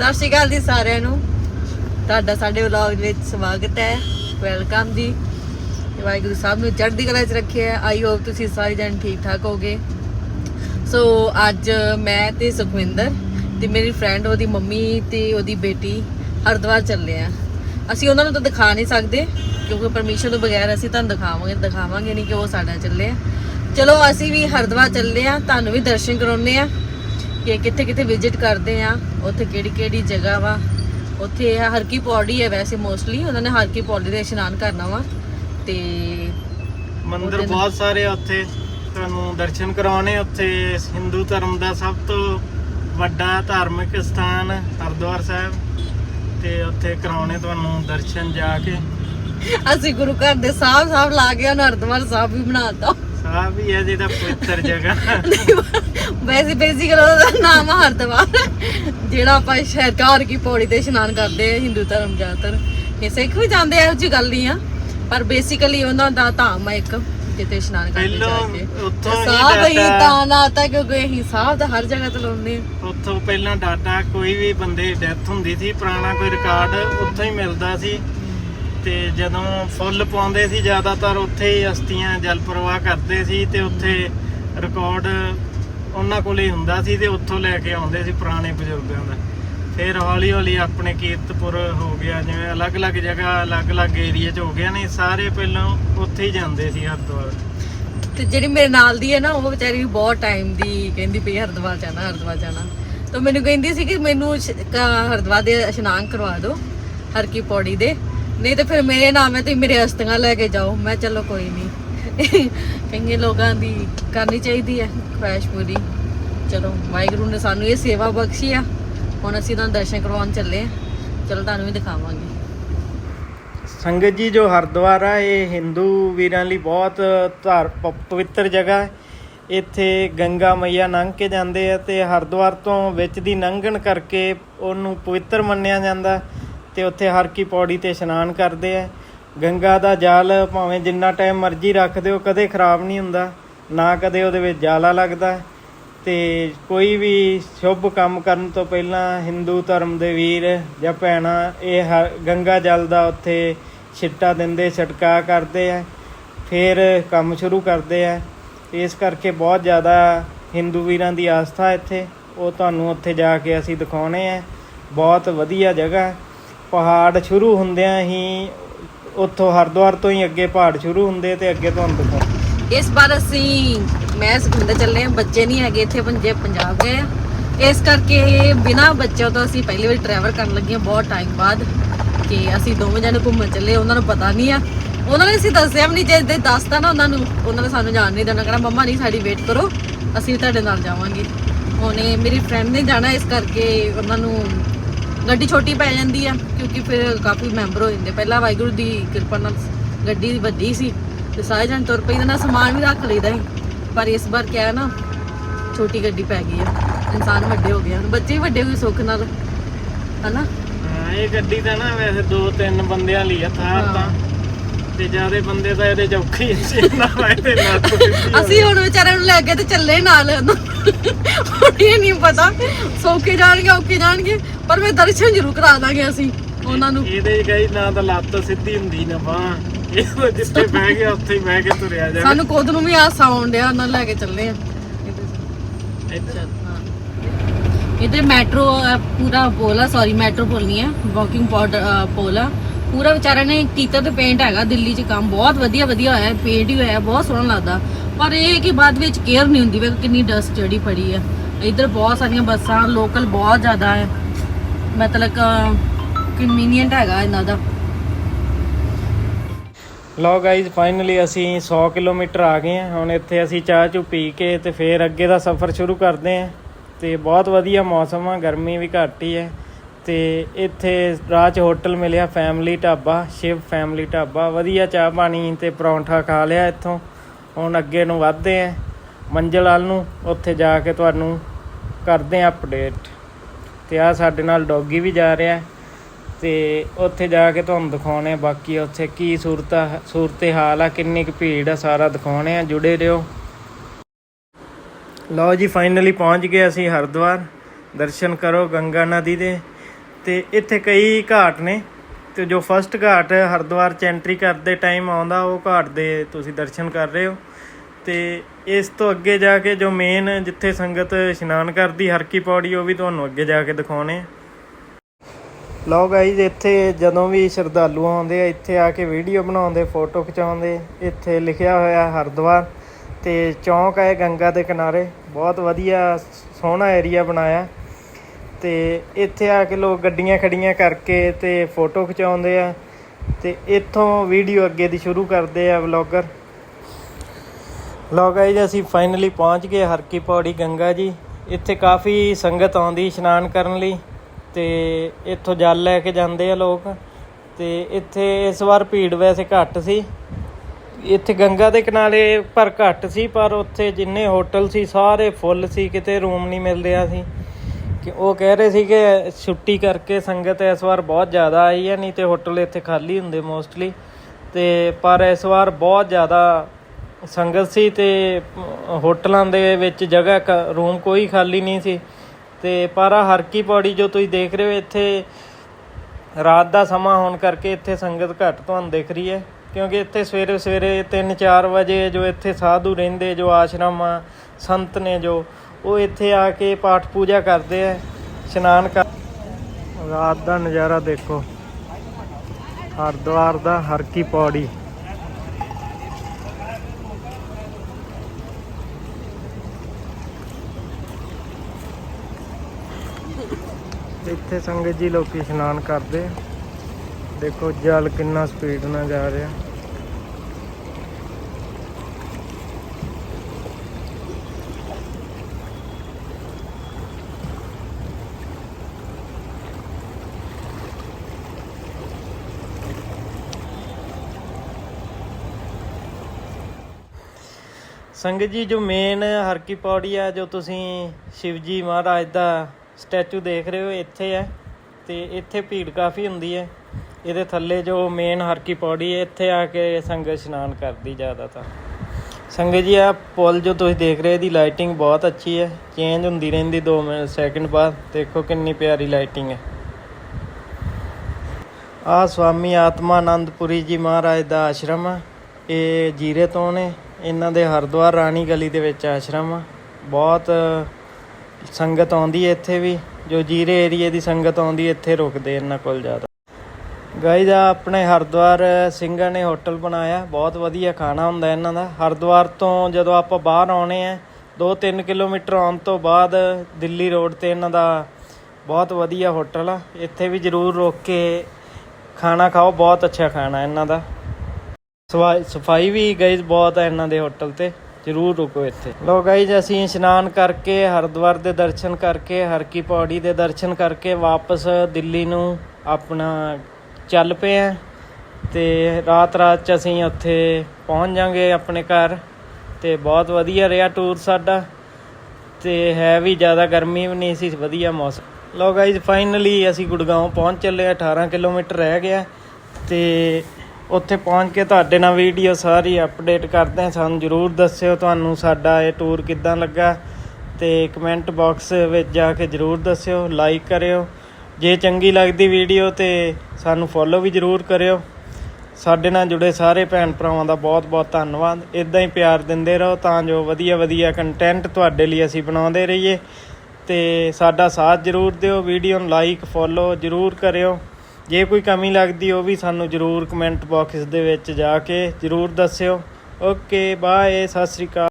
ਸਤਿ ਸ਼੍ਰੀ ਅਕਾਲ ਜੀ ਸਾਰਿਆਂ ਨੂੰ। ਤੁਹਾਡਾ ਸਾਡੇ ਵਲੌਗ ਵਿੱਚ ਸਵਾਗਤ ਹੈ। ਵੈਲਕਮ ਜੀ। ਵਾਹਿਗੁਰੂ ਸਾਹਿਬ ਨੂੰ ਚੜ੍ਹਦੀ ਕਲਾ 'ਚ ਰੱਖਿਆ ਆਈ ਹੋਪ ਤੁਸੀਂ ਸਾਰੇ ਜਣ ਠੀਕ ਠਾਕ ਹੋਗੇ। ਸੋ ਅੱਜ ਮੈਂ ਤੇ ਸੁਖਵਿੰਦਰ ਤੇ ਮੇਰੀ ਫਰੈਂਡ ਉਹਦੀ ਮੰਮੀ ਤੇ ਉਹਦੀ ਬੇਟੀ ਹਰਿਦੁਆਰ ਚੱਲੇ ਆ ਅਸੀਂ ਉਹਨਾਂ ਨੂੰ ਤਾਂ ਦਿਖਾ ਨਹੀਂ ਸਕਦੇ, ਕਿਉਂਕਿ ਪਰਮਿਸ਼ਨ ਤੋਂ ਬਗੈਰ ਅਸੀਂ ਤੁਹਾਨੂੰ ਦਿਖਾਵਾਂਗੇ ਦਿਖਾਵਾਂਗੇ ਨਹੀਂ ਕਿ ਉਹ ਸਾਡਾ ਚੱਲੇ ਆ। ਚਲੋ, ਅਸੀਂ ਵੀ ਹਰਿਦੁਆਰ ਚੱਲੇ ਆ ਤੁਹਾਨੂੰ ਵੀ ਦਰਸ਼ਨ ਕਰਾਉਨੇ ਆ ਕਿ ਕਿੱਥੇ ਕਿੱਥੇ ਵਿਜ਼ਿਟ ਕਰਦੇ ਆ ਉੱਥੇ ਕਿਹੜੀ ਕਿਹੜੀ ਜਗ੍ਹਾ ਵਾ। ਉੱਥੇ ਇਹ ਹਰਕੀ ਪੌੜੀ ਹੈ ਵੈਸੇ ਮੋਸਟਲੀ ਉਹਨਾਂ ਨੇ ਹਰਕੀ ਪੌੜੀ ਦੇ ਇਸ਼ਨਾਨ ਕਰਨਾ ਵਾ। ਤੇ ਮੰਦਿਰ ਬਹੁਤ ਸਾਰੇ ਆ ਉੱਥੇ। ਤੁਹਾਨੂੰ ਦਰਸ਼ਨ ਕਰਾਉਣੇ ਉੱਥੇ। ਹਿੰਦੂ ਧਰਮ ਦਾ ਸਭ ਤੋਂ ਵੱਡਾ ਧਾਰਮਿਕ ਸਥਾਨ ਹਰਿਦੁਆਰ ਸਾਹਿਬ। ਤੇ ਉੱਥੇ ਕਰਾਉਣੇ ਤੁਹਾਨੂੰ ਦਰਸ਼ਨ ਜਾ ਕੇ। ਅਸੀਂ ਗੁਰੂ ਘਰ ਦੇ ਸਾਹਬ ਸਾਹਬ ਲਾ ਕੇ ਉਹਨਾਂ ਹਰਿਦੁਆਰ ਸਾਹਿਬ ਵੀ ਬਣਾਤਾ। ਸਾਹਿਬ ਵੀ ਹੈ ਜਿਹੜਾ ਪਵਿੱਤਰ ਜਗ੍ਹਾ ਵੈਸੇ ਬੇਸਿਕਲ ਉਹਦਾ ਨਾਮ ਆ। ਹਰਿਦੁਆਰ ਜਿਹੜਾ ਆਪਾਂ ਸ਼ਹਿਰਕਾਰ ਕੀ ਪੌੜੀ ਤੇ ਇਸ਼ਨਾਨ ਕਰਦੇ ਆ ਹਿੰਦੂ ਧਰਮ ਜ਼ਿਆਦਾਤਰ। ਇਹ ਸਿੱਖ ਵੀ ਜਾਂਦੇ ਆ ਇਹੋ ਜਿਹੀ ਗੱਲ ਨਹੀਂ ਆ। ਪਰ ਬੇਸਿਕਲੀ ਉਹਨਾਂ ਦਾ ਧਾਮ ਆ ਇੱਕ ਜਿੱਥੇ ਇਸ਼ਨਾਨ ਕਰਦੇ ਜਾ ਪਹਿਲੋਂ ਕੇ। ਉੱਥੋਂ ਹੀ ਸਾਹਬ ਹੀ ਡਾਟਾ- ਤਾਂ ਨਾ ਤਾਂ ਕਿਉਂਕਿ ਅਸੀਂ ਸਾਹਬ ਤਾਂ ਹਰ ਜਗ੍ਹਾ ਤੇ ਲਾਉਂਦੇ ਉੱਥੋਂ ਪਹਿਲਾਂ ਡਾਟਾ ਕੋਈ ਵੀ ਬੰਦੇ ਡੈਥ ਹੁੰਦੀ ਸੀ ਪੁਰਾਣਾ ਕੋਈ ਰਿਕਾਰਡ ਉੱਥੋਂ ਹੀ ਮਿਲਦਾ ਸੀ। ਤੇ ਜਦੋਂ ਫੁੱਲ ਪਾਉਂਦੇ ਸੀ ਜ਼ਿਆਦਾਤਰ ਉੱਥੇ ਹੀ ਅਸਤੀਆਂ ਜਲ ਪ੍ਰਵਾਹ ਕਰਦੇ ਸੀ ਤੇ ਉੱਥੇ ਰਿਕਾਰਡ ਉਹਨਾਂ ਕੋਲੇ ਹੀ ਹੁੰਦਾ ਸੀ ਤੇ ਉੱਥੋਂ ਲੈ ਕੇ ਆਉਂਦੇ ਸੀ ਪੁਰਾਣੇ ਬਜ਼ੁਰਗਾਂ ਦਾ। ਫਿਰ ਹੌਲੀ ਹੌਲੀ ਆਪਣੇ ਕੀਰਤਪੁਰ ਹੋ ਗਿਆ, ਜਿਵੇਂ ਅਲੱਗ-ਅਲੱਗ ਜਗ੍ਹਾ, ਅਲੱਗ-ਅਲੱਗ ਏਰੀਆ 'ਚ ਹੋ ਗਿਆ ਨੇ, ਸਾਰੇ ਪਹਿਲਾਂ ਉੱਥੇ ਹੀ ਜਾਂਦੇ ਸੀ ਹਰਿਦੁਆਰ। ਤੇ ਜਿਹੜੀ ਮੇਰੇ ਨਾਲ ਦੀ ਹੈ ਨਾ, ਉਹ ਵਿਚਾਰੀ ਬਹੁਤ ਟਾਈਮ ਦੀ ਕਹਿੰਦੀ ਪਈ ਹਰਿਦੁਆਰ ਜਾਣਾ ਹਰਿਦੁਆਰ ਜਾਣਾ। ਤਾਂ ਮੈਨੂੰ ਕਹਿੰਦੀ ਸੀ ਕਿ ਮੈਨੂੰ ਸ਼- ਹਰਿਦੁਆਰ ਦੇ ਇਸ਼ਨਾਨ ਕਰਵਾ ਦਿਓ ਹਰ ਕੀ ਪੌੜੀ ਦੇ। ਨਹੀਂ ਤੇ ਫਿਰ ਮੇਰੇ ਨਾਮ ਹੈ ਤੇ ਮੇਰੇ ਅਸਤੀਆਂ ਲੈ ਕੇ ਜਾਓ। ਮੈਂ ਚਲੋ ਕੋਈ ਨਹੀਂ। ਕਹਿੰਗੇ ਲੋਕਾਂ ਦੀ ਕਰਨੀ ਚਾਹੀਦੀ ਹੈ ਖੁਆਇਸ਼ ਪੂਰੀ। ਚਲੋ, ਵਾਹਿਗੁਰੂ ਨੇ ਸਾਨੂੰ ਇਹ ਸੇਵਾ ਬਖਸ਼ੀ ਆ। ਹੁਣ ਅਸੀਂ ਤੁਹਾਨੂੰ ਦਰਸ਼ਨ ਕਰਵਾਉਣ ਚੱਲੇ ਆ ਚਲੋ, ਤੁਹਾਨੂੰ ਵੀ ਦਿਖਾਵਾਂਗੇ। ਸੰਗਤ ਜੀ, ਜੋ ਹਰਿਦੁਆਰ ਆ, ਇਹ ਹਿੰਦੂ ਵੀਰਾਂ ਲਈ ਬਹੁਤ ਧਾਰ ਪਵਿੱਤਰ ਜਗ੍ਹਾ ਹੈ। ਇੱਥੇ ਗੰਗਾ ਮਈਆ ਲੰਘ ਕੇ ਜਾਂਦੇ ਆ ਤੇ ਹਰਿਦੁਆਰ ਤੋਂ ਵਿੱਚ ਦੀ ਲੰਘਣ ਕਰਕੇ ਉਹਨੂੰ ਪਵਿੱਤਰ ਮੰਨਿਆ ਜਾਂਦਾ। ਤੇ ਉੱਥੇ ਹਰ ਕੀ ਪੌੜੀ ਤੇ ਇਸ਼ਨਾਨ ਕਰਦੇ ਆ। ਗੰਗਾ ਦਾ ਜਲ ਭਾਵੇਂ ਜਿੰਨਾ ਟਾਈਮ ਮਰਜ਼ੀ ਰੱਖਦੇ ਹੋ ਕਦੇ ਖਰਾਬ ਨਹੀਂ ਹੁੰਦਾ, ਨਾ ਕਦੇ ਉਹਦੇ ਵਿੱਚ ਜਾਲਾ ਲੱਗਦਾ। ਤੇ ਕੋਈ ਵੀ ਸ਼ੁਭ ਕੰਮ ਕਰਨ ਤੋਂ ਪਹਿਲਾਂ ਹਿੰਦੂ ਧਰਮ ਦੇ ਵੀਰ ਜਾਂ ਭੈਣਾਂ, ਇਹ ਹ- ਗੰਗਾ ਜਲ ਦਾ ਉੱਥੇ ਛਿੱਟਾ ਦਿੰਦੇ ਛਟਕਾ ਕਰਦੇ ਆ। ਫਿਰ ਕੰਮ ਸ਼ੁਰੂ ਕਰਦੇ ਆ। ਇਸ ਕਰਕੇ ਬਹੁਤ ਜ਼ਿਆਦਾ ਹਿੰਦੂ ਵੀਰਾਂ ਦੀ ਆਸਥਾ ਇੱਥੇ। ਉਹ ਤੁਹਾਨੂੰ ਉੱਥੇ ਜਾ ਕੇ ਅਸੀਂ ਦਿਖਾਉਣੇ ਆ। ਬਹੁਤ ਵਧੀਆ ਜਗ੍ਹਾ। ਪਹਾੜ ਸ਼ੁਰੂ ਹੁੰਦਿਆਂ ਹੀ ਉੱਥੋਂ ਹਰਿਦੁਆਰ ਤੋਂ ਹੀ ਅੱਗੇ ਪਹਾੜ ਸ਼ੁਰੂ ਹੁੰਦੇ ਤੇ ਅੱਗੇ ਤੁਹਾਨੂੰ ਦਿਖਾਉਂ ਇਸ ਵਾਰ ਅਸੀਂ, ਮੈਂ ਸੁਖਿੰਦਰ ਚੱਲੇ ਆ ਬੱਚੇ ਨਹੀਂ ਹੈਗੇ, ਇੱਥੇ ਪੰਜੇ ਪੰਜਾਬ ਗਏ ਆ। ਇਸ ਕਰਕੇ ਬਿਨਾ ਬੱਚਿਆਂ ਤੋਂ ਅਸੀਂ ਪਹਿਲੀ ਵਾਰੀ ਟਰੈਵਲ ਕਰਨ ਲੱਗੇ ਹਾਂ, ਬਹੁਤ ਟਾਈਮ ਬਾਅਦ ਕਿ ਅਸੀਂ ਦੋਵੇਂ ਜਣੇ ਘੁੰਮਣ ਚੱਲੇ, ਉਹਨਾਂ ਨੂੰ ਪਤਾ ਨਹੀਂ ਆ। ਉਹਨਾਂ ਨੇ ਅਸੀਂ ਦੱਸਿਆ ਵੀ ਨਹੀਂ, ਜੇ ਜੇ ਦੱਸਤਾ ਨਾ ਉਹਨਾਂ ਨੂੰ, ਉਹਨਾਂ ਨੇ ਸਾਨੂੰ ਜਾਣ ਨਹੀਂ ਦੇਣਾ, ਕਹਿੰਦਾ ਮੰਮਾ ਨਹੀਂ, ਸਾਡੀ ਵੇਟ ਕਰੋ, ਅਸੀਂ ਵੀ ਤੁਹਾਡੇ ਨਾਲ ਜਾਵਾਂਗੇ। ਉਹਨੇ ਮੇਰੀ ਫਰੈਂਡ ਨੇ ਜਾਣਾ, ਇਸ ਕਰਕੇ ਉਹਨਾਂ ਨੂੰ ਗੱਡੀ ਛੋਟੀ ਪੈ ਜਾਂਦੀ ਆ ਕਿਉਂਕਿ ਫਿਰ ਕਾਫੀ ਮੈਂਬਰ ਹੋ ਜਾਂਦੇ ਪਹਿਲਾਂ ਵਾਹਿਗੁਰੂ ਦੀ ਕਿਰਪਾ ਨਾਲ ਗੱਡੀ ਵੱਡੀ ਸੀ ਤੇ ਸਾਰੇ ਜਣ ਤੁਰ ਪਈ ਨਾਲ ਸਮਾਨ ਵੀ ਰੱਖ ਲਈਦਾ ਸੀ। ਪਰ ਇਸ ਵਾਰ ਕਿਆ ਹੈ ਨਾ ਛੋਟੀ ਗੱਡੀ ਪੈ ਗਈ ਆ। ਇਨਸਾਨ ਵੱਡੇ ਹੋ ਗਏ ਹਨ ਬੱਚੇ ਵੀ ਵੱਡੇ ਹੋ ਗਏ ਸੁੱਖ ਨਾਲ ਹਨਾ? ਹਾਂ ਇਹ ਗੱਡੀ ਤਾਂ ਨਾ ਵੈਸੇ ਦੋ ਤਿੰਨ ਬੰਦਿਆਂ ਲਈ ਆ ਥਾਰ। ਤਾਂ। ਤੇ ਜਿਆਦੇ ਬੰਦੇ ਤਾਂ ਇਹਦੇ ਚੌਕੀ ਸੀ ਨਾ ਅਸੀਂ ਹੁਣ ਵਿਚਾਰਿਆਂ ਨੂੰ ਲੈ ਕੇ ਤੇ ਚੱਲੇ ਨਾਲ ਹੁਣ ਇਹ ਨਹੀਂ ਪਤਾ। ਸੌਕੇ ਜਾਣਗੇ ਔਕੇ ਜਾਣਗੇ ਪਰ ਮੈਂ ਦਰਸ਼ਨ ਜ਼ਰੂਰ ਕਰਾ ਦਾਂਗੇ ਅਸੀਂ ਉਹਨਾਂ ਨੂੰ। ਇਹਦੇ ਗਈ ਨਾ ਤਾਂ ਲੱਤ ਸਿੱਧੀ ਹੁੰਦੀ ਨਾ ਬਾਹ। ਇਹ ਤਾਂ ਜਿੱਥੇ ਬਹਿ ਗਿਆ ਉੱਥੇ ਹੀ ਬਹਿ ਕੇ ਤੁਰਿਆ ਜਾ ਸਾਨੂੰ ਖੁਦ ਨੂੰ ਵੀ ਆ ਸਾਊਂਡ ਆ ਉਹਨਾਂ ਲੈ ਕੇ ਚੱਲੇ ਆ। ਇਧਰ। ਮੈਟਰੋ ਪੂਰਾ ਆ ਸੌਰੀ ਮੈਟਰੋ ਪੋਲ ਨਹੀਂ ਆ ਵਾਕਿੰਗ ਪੋਲ ਆ। ਪੂਰਾ ਵਿਚਾਰਾ ਨੇ ਕੀਤਾ ਤੇ ਪੇਂਟ ਹੈਗਾ ਦਿੱਲੀ 'ਚ ਕੰਮ। ਬਹੁਤ ਵਧੀਆ ਵਧੀਆ ਹੋਇਆ ਪੇਂਟ ਹੀ ਹੋਇਆ ਬਹੁਤ ਸੋਹਣਾ ਲੱਗਦਾ। ਪਰ ਇਹ ਕਿ ਬਾਅਦ ਵਿੱਚ ਕੇਅਰ ਨਹੀਂ ਹੁੰਦੀ ਵੇ ਕਿੰਨੀ ਡਸਟ ਜਿਹੜੀ ਪੜੀ ਆ। ਇੱਧਰ ਬਹੁਤ ਸਾਰੀਆਂ ਬੱਸਾਂ ਲੋਕਲ ਬਹੁਤ ਜ਼ਿਆਦਾ ਹੈ। ਮਤਲਬ ਕਨਵੀਨੀਅੰਟ ਹੈਗਾ ਇਹਨਾਂ ਦਾ। ਲਓ ਗਾਈਜ਼ ਫਾਈਨਲੀ ਅਸੀਂ 100 ਕਿਲੋਮੀਟਰ ਆ ਗਏ ਹਾਂ। ਹੁਣ ਇੱਥੇ ਅਸੀਂ ਚਾਹ ਚੂ ਪੀ ਕੇ ਤੇ ਫੇਰ ਅੱਗੇ ਦਾ ਸਫ਼ਰ ਸ਼ੁਰੂ ਕਰਦੇ ਹਾਂ। ਤੇ ਬਹੁਤ ਵਧੀਆ ਮੌਸਮ ਆ, ਗਰਮੀ ਵੀ ਘੱਟ ਹੀ ਹੈ। ਤੇ ਇੱਥੇ ਰਾਹ 'ਚ ਹੋਟਲ ਮਿਲਿਆ ਫੈਮਿਲੀ ਢਾਬਾ, ਸ਼ਿਵ ਫੈਮਿਲੀ ਢਾਬਾ। ਵਧੀਆ ਚਾਹ ਪਾਣੀ ਤੇ ਪਰੌਂਠਾ ਖਾ ਲਿਆ ਇੱਥੋਂ। ਹੁਣ ਅੱਗੇ ਨੂੰ ਵਧਦੇ ਆ। ਮੰਜ਼ਿਲ ਵਾਲ ਨੂੰ, ਉੱਥੇ ਜਾ ਕੇ ਤੁਹਾਨੂੰ ਕਰਦੇ ਆ ਅਪਡੇਟ ਤੇ ਆ ਸਾਡੇ ਨਾਲ ਡੌਗੀ ਵੀ ਜਾ ਰਿਹਾ। ਹੈ ਤੇ ਉੱਥੇ ਜਾ ਕੇ ਤੁਹਾਨੂੰ ਦਿਖਾਉਣੇ ਆ ਬਾਕੀ ਉੱਥੇ ਕੀ ਸੂਰਤ ਸੂਰਤੇ ਹਾਲ ਆ, ਕਿੰਨੀ ਕੁ ਭੀੜ ਆ, ਸਾਰਾ ਦਿਖਾਉਣੇ ਆ, ਜੁੜੇ ਰਹੋ। ਲਓ ਜੀ ਫਾਈਨਲੀ ਪਹੁੰਚ ਗਏ ਅਸੀਂ ਹਰਿਦੁਆਰ। ਦਰਸ਼ਨ ਕਰੋ ਗੰਗਾ ਨਦੀ ਦੇ। ਤੇ ਇੱਥੇ ਕਈ ਘਾਟ ਨੇ। ਤੇ ਜੋ ਫਸਟ ਘਾਟ ਹਰਿਦੁਆਰ ਚ ਐਂਟਰੀ ਕਰਦੇ ਟਾਈਮ ਆਉਂਦਾ, ਉਹ ਘਾਟ ਦੇ ਤੁਸੀਂ ਦਰਸ਼ਨ ਕਰ ਰਹੇ ਹੋ। ਤੇ ਇਸ ਤੋਂ ਅੱਗੇ ਜਾ ਕੇ ਜੋ ਮੇਨ ਜਿੱਥੇ ਸੰਗਤ ਇਸ਼ਨਾਨ ਕਰਦੀ, ਹਰਕੀ ਪੌੜੀ, ਉਹ ਵੀ ਤੁਹਾਨੂੰ ਅੱਗੇ ਜਾ ਕੇ ਦਿਖਾਉਣੇ ਆ। ਲਓ ਗਾਈਜ਼ ਇੱਥੇ ਜਦੋਂ ਵੀ ਸ਼ਰਧਾਲੂ ਆਉਂਦੇ ਆ, ਇੱਥੇ ਆ ਕੇ ਵੀਡੀਓ ਬਣਾਉਂਦੇ ਫੋਟੋ ਖਿਚਾਉਂਦੇ, ਇੱਥੇ ਲਿਖਿਆ ਹੋਇਆ ਹਰਿਦੁਆਰ ਤੇ ਚੌਂਕ ਹੈ ਗੰਗਾ ਦੇ ਕਿਨਾਰੇ। ਬਹੁਤ ਵਧੀਆ ਸੋਹਣਾ ਏਰੀਆ ਬਣਾਇਆ। ਤੇ ਇੱਥੇ ਆ ਕੇ ਲੋਕ ਗੱਡੀਆਂ ਖੜੀਆਂ ਕਰਕੇ ਤੇ ਫੋਟੋ ਖਿਚਾਉਂਦੇ ਆ ਤੇ ਇੱਥੋਂ ਵੀਡੀਓ ਅੱਗੇ ਦੀ ਸ਼ੁਰੂ ਕਰਦੇ ਆ ਵਲੌਗਰ। ਲਓ ਗਾਈਜ਼ ਅਸੀਂ ਫਾਈਨਲੀ ਪਹੁੰਚ ਗਏ ਹਰਕੀ ਪੌੜੀ ਗੰਗਾ ਜੀ। ਇੱਥੇ ਕਾਫੀ ਸੰਗਤ ਆਉਂਦੀ ਇਸ਼ਨਾਨ ਕਰਨ ਲਈ ਤੇ ਇੱਥੋਂ ਜਲ ਲੈ ਕੇ ਜਾਂਦੇ ਆ ਲੋਕ। ਤੇ ਇੱਥੇ ਇਸ ਵਾਰ ਭੀੜ ਵੈਸੇ ਘੱਟ ਸੀ। ਇੱਥੇ ਗੰਗਾ ਦੇ ਕਿਨਾਰੇ ਪਰ ਘੱਟ ਸੀ, ਪਰ ਉੱਥੇ ਜਿੰਨੇ ਹੋਟਲ ਸੀ, ਸਾਰੇ ਫੁੱਲ ਸੀ, ਕਿਤੇ ਰੂਮ ਨਹੀਂ ਮਿਲ ਰਿਹਾ ਸੀ। ਕਿ ਉਹ ਕਹਿ ਰਹੇ ਸੀ ਕਿ ਛੁੱਟੀ ਕਰਕੇ ਸੰਗਤ ਇਸ ਵਾਰ ਬਹੁਤ ਜ਼ਿਆਦਾ ਆਈ ਹੈ, ਨਹੀਂ ਤੇ ਹੋਟਲ ਇੱਥੇ ਖਾਲੀ ਹੁੰਦੇ ਮੋਸਟਲੀ ਤੇ ਪਰ ਇਸ ਵਾਰ ਬਹੁਤ ਜ਼ਿਆਦਾ ਸੰਗਤ ਸੀ ਤੇ ਹੋਟਲਾਂ ਦੇ ਵਿੱਚ ਜਗ੍ਹਾ ਰੂਮ ਕੋਈ ਖਾਲੀ ਨਹੀਂ ਸੀ। ਤੇ ਪਰ ਆਹ ਹਰ ਕੀ ਪੌੜੀ ਜੋ ਤੁਸੀਂ ਦੇਖ ਰਹੇ ਹੋ, ਇੱਥੇ ਰਾਤ ਦਾ ਸਮਾਂ ਹੋਣ ਕਰਕੇ ਇੱਥੇ ਸੰਗਤ ਘੱਟ ਤੁਹਾਨੂੰ ਦਿਖ ਰਹੀ ਹੈ। ਕਿਉਂਕਿ ਇੱਥੇ ਸਵੇਰੇ ਸਵੇਰੇ 3-4 ਵਜੇ ਜੋ ਇੱਥੇ ਸਾਧੂ ਰਹਿੰਦੇ, ਜੋ ਆਸ਼ਰਮ ਸੰਤ ਨੇ ਜੋ ਉਹ ਇੱਥੇ ਆ ਕੇ ਪਾਠ ਪੂਜਾ ਕਰਦੇ ਆ, ਇਸ਼ਨਾਨ ਕਰ ਰਾਤ ਦਾ ਨਜ਼ਾਰਾ ਦੇਖੋ। ਹਰਿਦੁਆਰ ਦਾ ਹਰ ਕੀ ਪੌੜੀ। ਇੱਥੇ ਸੰਗਤ ਜੀ ਲੋਕੀ ਇਸ਼ਨਾਨ ਕਰਦੇ ਦੇਖੋ ਜਲ ਕਿੰਨਾ ਸਪੀਡ ਨਾਲ ਜਾ ਰਿਹਾ। ਸੰਗਤ ਜੀ, ਜੋ ਮੇਨ ਹਰਕੀ ਪੌੜੀ ਆ, ਜੋ ਤੁਸੀਂ ਸ਼ਿਵਜੀ ਮਹਾਰਾਜ ਦਾ ਸਟੈਚੂ ਦੇਖ ਰਹੇ ਹੋ, ਇੱਥੇ ਹੈ ਤੇ ਇੱਥੇ ਭੀੜ ਕਾਫੀ ਹੁੰਦੀ ਹੈ ਇਹਦੇ ਥੱਲੇ ਜੋ ਮੇਨ ਹਰਕੀ ਪੌੜੀ ਹੈ ਇੱਥੇ ਆ ਕੇ ਸੰਗਤ ਇਸ਼ਨਾਨ ਕਰਦੀ ਜ਼ਿਆਦਾਤਰ। ਸੰਗਤ ਜੀ ਆ ਪੁਲ ਜੋ ਤੁਸੀਂ ਦੇਖ ਰਹੇ ਇਹਦੀ ਲਾਈਟਿੰਗ ਬਹੁਤ ਅੱਛੀ ਹੈ ਚੇਂਜ ਹੁੰਦੀ ਰਹਿੰਦੀ 2 ਮਿੰਟ ਸੈਕਿੰਡ ਬਾਅਦ। ਦੇਖੋ ਕਿੰਨੀ ਪਿਆਰੀ ਲਾਈਟਿੰਗ ਹੈ ਆ ਸਵਾਮੀ ਆਤਮਾਨੰਦਪੁਰੀ ਜੀ ਮਹਾਰਾਜ ਦਾ ਆਸ਼ਰਮ ਆ। ਇਹ ਜੀਰੇ ਤੋਂ ਨੇ। ਇਹਨਾਂ ਦੇ ਹਰਿਦੁਆਰ ਰਾਣੀ ਗਲੀ ਦੇ ਵਿੱਚ ਆਸ਼ਰਮ ਆ। ਬਹੁਤ ਸੰਗਤ ਆਉਂਦੀ ਹੈ ਇੱਥੇ ਵੀ। ਜੋ ਜੀਰੇ ਏਰੀਏ ਦੀ ਸੰਗਤ ਆਉਂਦੀ, ਇੱਥੇ ਰੁਕਦੇ ਇਹਨਾਂ ਕੋਲ ਜ਼ਿਆਦਾ। ਗਾਈਜ਼ ਆ ਆਪਣੇ ਹਰਿਦੁਆਰ ਸਿੰਘਾਂ ਨੇ ਹੋਟਲ ਬਣਾਇਆ। ਬਹੁਤ ਵਧੀਆ ਖਾਣਾ ਹੁੰਦਾ ਇਹਨਾਂ ਦਾ। ਹਰਿਦੁਆਰ ਤੋਂ ਜਦੋਂ ਆਪਾਂ ਬਾਹਰ ਆਉਣੇ ਆ 2-3 ਕਿਲੋਮੀਟਰ ਆਉਣ ਤੋਂ ਬਾਅਦ ਦਿੱਲੀ ਰੋਡ ਤੇ ਇਹਨਾਂ ਦਾ ਬਹੁਤ ਵਧੀਆ ਹੋਟਲ ਆ। ਇੱਥੇ ਵੀ ਜ਼ਰੂਰ ਰੁਕ ਕੇ ਖਾਣਾ ਖਾਓ। ਬਹੁਤ ਅੱਛਾ ਖਾਣਾ ਇਹਨਾਂ ਦਾ। ਸਫ਼ਾਈ ਸਫ਼ਾਈ ਵੀ ਗਾਈਜ਼ ਬਹੁਤ ਹੈ ਇਹਨਾਂ ਦੇ ਹੋਟਲ ਤੇ, ਜ਼ਰੂਰ ਰੁਕੋ ਇੱਥੇ। ਲੋ ਗਾਈਜ਼ ਅਸੀਂ ਇਸ਼ਨਾਨ ਕਰਕੇ, ਹਰਿਦੁਆਰ ਦੇ ਦਰਸ਼ਨ ਕਰਕੇ ਹਰ ਕੀ ਪੌੜੀ ਦੇ ਦਰਸ਼ਨ ਕਰਕੇ ਵਾਪਸ ਦਿੱਲੀ ਨੂੰ ਆਪਣਾ ਚੱਲ ਪਏ ਆ ਤੇ ਰਾਤ ਰਾਤ ਚ ਅਸੀਂ ਉੱਥੇ ਪਹੁੰਚ ਜਾਾਂਗੇ ਆਪਣੇ ਘਰ ਤੇ ਬਹੁਤ ਵਧੀਆ ਰਿਹਾ ਟੂਰ ਸਾਡਾ ਤੇ ਹੈ ਵੀ ਜ਼ਿਆਦਾ ਗਰਮੀ ਵੀ ਨਹੀਂ ਸੀ, ਵਧੀਆ ਮੌਸਮ। ਲੋ ਗਾਈਜ਼ ਫਾਈਨਲੀ ਅਸੀਂ ਗੁੜਗਾਉਂ ਪਹੁੰਚ ਚੱਲੇ ਆ 18 ਕਿਲੋਮੀਟਰ ਰਹਿ ਗਿਆ ਤੇ ਉੱਥੇ ਪਹੁੰਚ ਕੇ ਤੁਹਾਡੇ ਨਾਲ ਵੀਡੀਓ ਸਾਰੀ ਅਪਡੇਟ ਕਰਦੇ ਹਾਂ। ਸਾਨੂੰ ਜਰੂਰ ਦੱਸਿਓ ਤੁਹਾਨੂੰ ਸਾਡਾ ਇਹ ਟੂਰ ਕਿੱਦਾਂ ਲੱਗਾ ਤੇ ਕਮੈਂਟ ਬਾਕਸ ਵਿੱਚ ਜਾ ਕੇ ਜਰੂਰ ਦੱਸਿਓ ਲਾਈਕ ਕਰਿਓ। ਜੇ ਚੰਗੀ ਲੱਗਦੀ ਵੀਡੀਓ ਤੇ ਸਾਨੂੰ ਫੋਲੋ ਵੀ ਜਰੂਰ ਕਰਿਓ। ਸਾਡੇ ਨਾਲ ਜੁੜੇ ਸਾਰੇ ਭੈਣ ਭਰਾਵਾਂ ਦਾ ਬਹੁਤ-ਬਹੁਤ ਧੰਨਵਾਦ। ਇਦਾਂ ਹੀ ਪਿਆਰ ਦਿੰਦੇ ਰਹੋ ਤਾਂ ਜੋ ਵਧੀਆ ਵਧੀਆ ਕੰਟੈਂਟ ਤੁਹਾਡੇ ਲਈ ਅਸੀਂ ਬਣਾਉਂਦੇ ਰਹੀਏ। ਤੇ ਸਾਡਾ ਸਾਥ ਜਰੂਰ ਦਿਓ ਵੀਡੀਓ ਨੂੰ ਲਾਈਕ ਫੋਲੋ ਜਰੂਰ ਕਰਿਓ। ਜੇ ਕੋਈ ਕਮੀ ਲੱਗਦੀ, ਉਹ ਵੀ ਸਾਨੂੰ ਜਰੂਰ ਕਮੈਂਟ ਬਾਕਸ ਦੇ ਵਿੱਚ ਜਾ ਕੇ ਜਰੂਰ ਦੱਸਿਓ। ਓਕੇ ਬਾਏ ਸਤਿ ਸ੍ਰੀ ਅਕਾਲ।